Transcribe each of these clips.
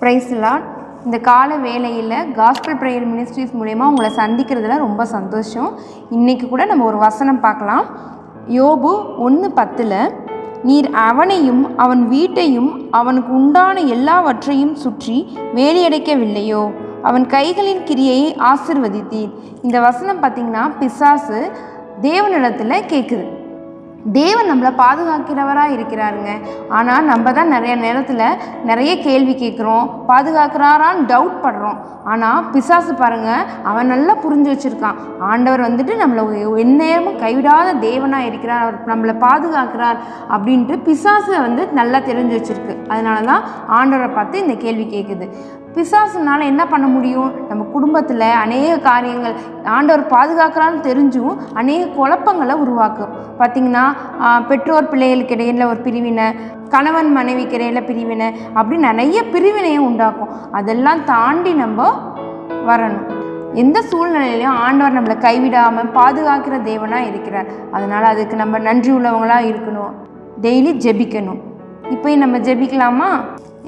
ப்ரைஸ்லாட் இந்த கால வேலையில் காஸ்பிள் ப்ரேயர் மினிஸ்ட்ரிஸ் மூலயமா உங்களை சந்திக்கிறதுல ரொம்ப சந்தோஷம். இன்றைக்கி கூட நம்ம ஒரு வசனம் பார்க்கலாம். யோபு ஒன்று பத்தில் நீர் அவனையும் அவன் வீட்டையும் அவனுக்கு உண்டான எல்லாவற்றையும் சுற்றி வேலியடைக்கவில்லையோ? அவன் கைகளின் கிரியையை ஆசிர்வதித்தீர். இந்த வசனம் பார்த்திங்கன்னா பிசாசு தேவனிடத்தில் கேட்குது தேவன் நம்மளை பாதுகாக்கிறவராக இருக்கிறாருங்க. ஆனால் நம்ம தான் நிறைய நேரத்தில் நிறைய கேள்வி கேட்குறோம் பாதுகாக்கிறாரான்னு டவுட் படுறோம். ஆனால் பிசாசு பாருங்கள் அவன் நல்லா புரிஞ்சு வச்சுருக்கான். ஆண்டவர் வந்துட்டு நம்மளை எந்நேரமும் கைவிடாத தேவனாக இருக்கிறார் அவர் நம்மளை பாதுகாக்கிறார் அப்படின்ட்டு பிசாசு வந்து நல்லா தெரிஞ்சு வச்சுருக்கு. அதனால தான் ஆண்டவரை பார்த்து இந்த கேள்வி கேட்குது பிசாசுனால என்ன பண்ண முடியும்? நம்ம குடும்பத்தில் அநேக காரியங்கள் ஆண்டவர் பாதுகாக்கிறான்னு தெரிஞ்சும் அநேக குழப்பங்களை உருவாக்கும். பார்த்திங்கன்னா பெற்றோர் பிள்ளைகளுக்கு இடையில ஒரு பிரிவினை கணவன் மனைவிக்கு இடையில பிரிவினை அப்படி நிறைய பிரிவினையை உண்டாக்கும். அதெல்லாம் தாண்டி நம்ம வரணும். எந்த சூழ்நிலையிலையும் ஆண்டவர் நம்மளை கைவிடாமல் பாதுகாக்கிற தேவனாக இருக்கிறார். அதனால் அதுக்கு நம்ம நன்றி உள்ளவங்களாக இருக்கணும். டெய்லி ஜெபிக்கணும். இப்போயும் நம்ம ஜெபிக்கலாமா?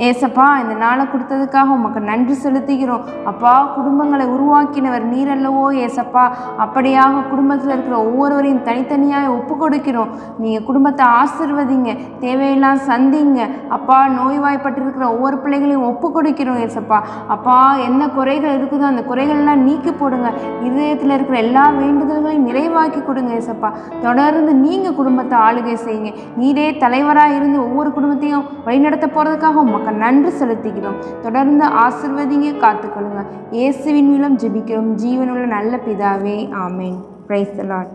ஏசப்பா இந்த நாளை கொடுத்ததுக்காக உமக்கு நன்றி செலுத்துகிறோம். அப்பா குடும்பங்களை உருவாக்கினவர் நீரல்லவோ ஏசப்பா? அப்படியாக குடும்பத்தில் இருக்கிற ஒவ்வொருவரையும் தனித்தனியாக ஒப்பு கொடுக்கிறோம் நீங்கள் குடும்பத்தை ஆசிர்வதிங்க தேவையெல்லாம் சந்திங்க. அப்பா நோய்வாய்ப்பட்டிருக்கிற ஒவ்வொரு பிள்ளைகளையும் ஒப்பு கொடுக்கிறோம் ஏசப்பா. அப்பா என்ன குறைகள் இருக்குதோ அந்த குறைகள்லாம் நீக்கி போடுங்க. இதயத்தில் இருக்கிற எல்லா வேண்டுதல்களையும் நிறைவாக்கி கொடுங்க ஏசப்பா. தொடர்ந்து நீங்கள் குடும்பத்தை ஆளுகை செய்யுங்க. நீரே தலைவராக இருந்து ஒவ்வொரு குடும்பத்தையும் வழிநடத்த போகிறதுக்காக உமக்கு நன்றி செலுத்துகிறோம். தொடர்ந்து ஆசிர்வதிங்க காத்துக்கொள்ளுங்க. இயேசுவின் மூலம் ஜெபிக்கிறோம். ஜீவனுள்ள நல்ல பிதாவே ஆமேன். Price Lord